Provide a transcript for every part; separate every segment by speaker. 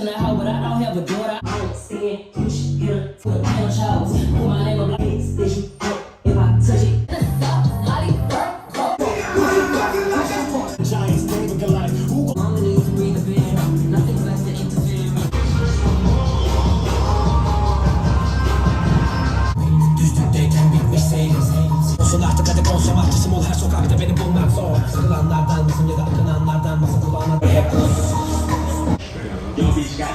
Speaker 1: in the house, but I don't have a daughter. I don't stand, push, get a foot, I am childs. Put my name on it, stitch you up if I touch it.
Speaker 2: Sokakta beni bulmak zor. Sıkılanlardan mısın ya da akınanlardan mısın? Kulağına Hep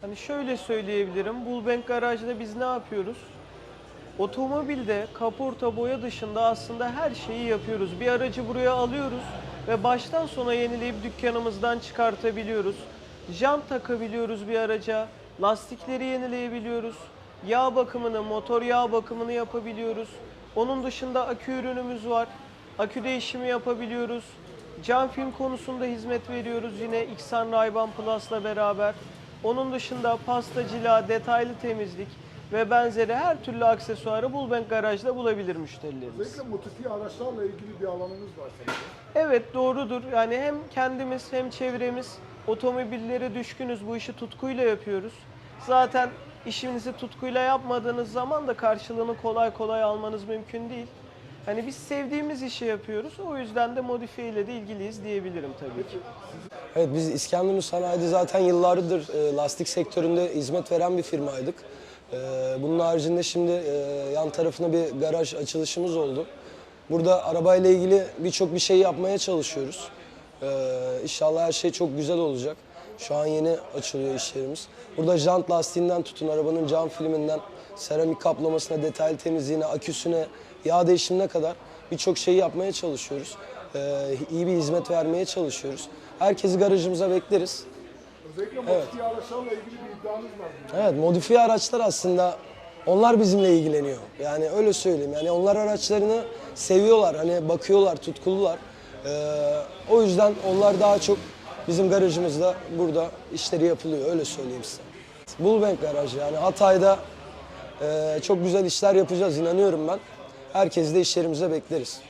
Speaker 3: Hani şöyle söyleyebilirim. Bullbank garajda biz ne yapıyoruz? Otomobilde kaporta boya dışında aslında her şeyi yapıyoruz. Bir aracı buraya alıyoruz ve baştan sona yenileyip dükkanımızdan çıkartabiliyoruz. Jant takabiliyoruz bir araca, lastikleri yenileyebiliyoruz. Yağ bakımını, motor yağ bakımını yapabiliyoruz. Onun dışında akü ürünümüz var. Akü değişimi yapabiliyoruz. Cam film konusunda hizmet veriyoruz yine İksan Rayban Plus'la beraber. Onun dışında pasta, cila, detaylı temizlik ve benzeri her türlü aksesuarı Bullbank Garaj'da bulabilir müşterilerimiz. Özellikle
Speaker 4: modifiye araçlarla ilgili bir alanınız var sanırım.
Speaker 3: Evet doğrudur. Yani hem kendimiz hem çevremiz otomobillere düşkünüz. Bu işi tutkuyla yapıyoruz. Zaten işinizi tutkuyla yapmadığınız zaman da karşılığını kolay kolay almanız mümkün değil. Hani biz sevdiğimiz işi yapıyoruz. O yüzden de modifiye ile de ilgiliyiz diyebilirim tabii ki.
Speaker 5: Evet biz İskenderun Sanayi'de zaten yıllardır e, lastik sektöründe hizmet veren bir firmaydık. E, bunun haricinde şimdi e, yan tarafına bir garaj açılışımız oldu. Burada arabayla ilgili birçok bir şey yapmaya çalışıyoruz. E, inşallah her şey çok güzel olacak. Şu an yeni açılıyor iş yerimiz. Burada jant lastiğinden tutun, arabanın cam filminden, seramik kaplamasına, detaylı temizliğine, aküsüne, yağ değişimine kadar birçok şeyi yapmaya çalışıyoruz. E, iyi bir hizmet vermeye çalışıyoruz. Herkesi garajımıza bekleriz.
Speaker 4: Özellikle modifiye araçlarla ilgili bir iddianız var.
Speaker 5: Evet, modifiye araçlar aslında onlar bizimle ilgileniyor. Yani öyle söyleyeyim. Yani onlar araçlarını seviyorlar. Hani bakıyorlar, tutkulular. Ee, o yüzden onlar daha çok bizim garajımızda burada işleri yapılıyor. Öyle söyleyeyim size. Bullbank garajı yani Hatay'da e, çok güzel işler yapacağız inanıyorum ben. Herkesi de işlerimize bekleriz.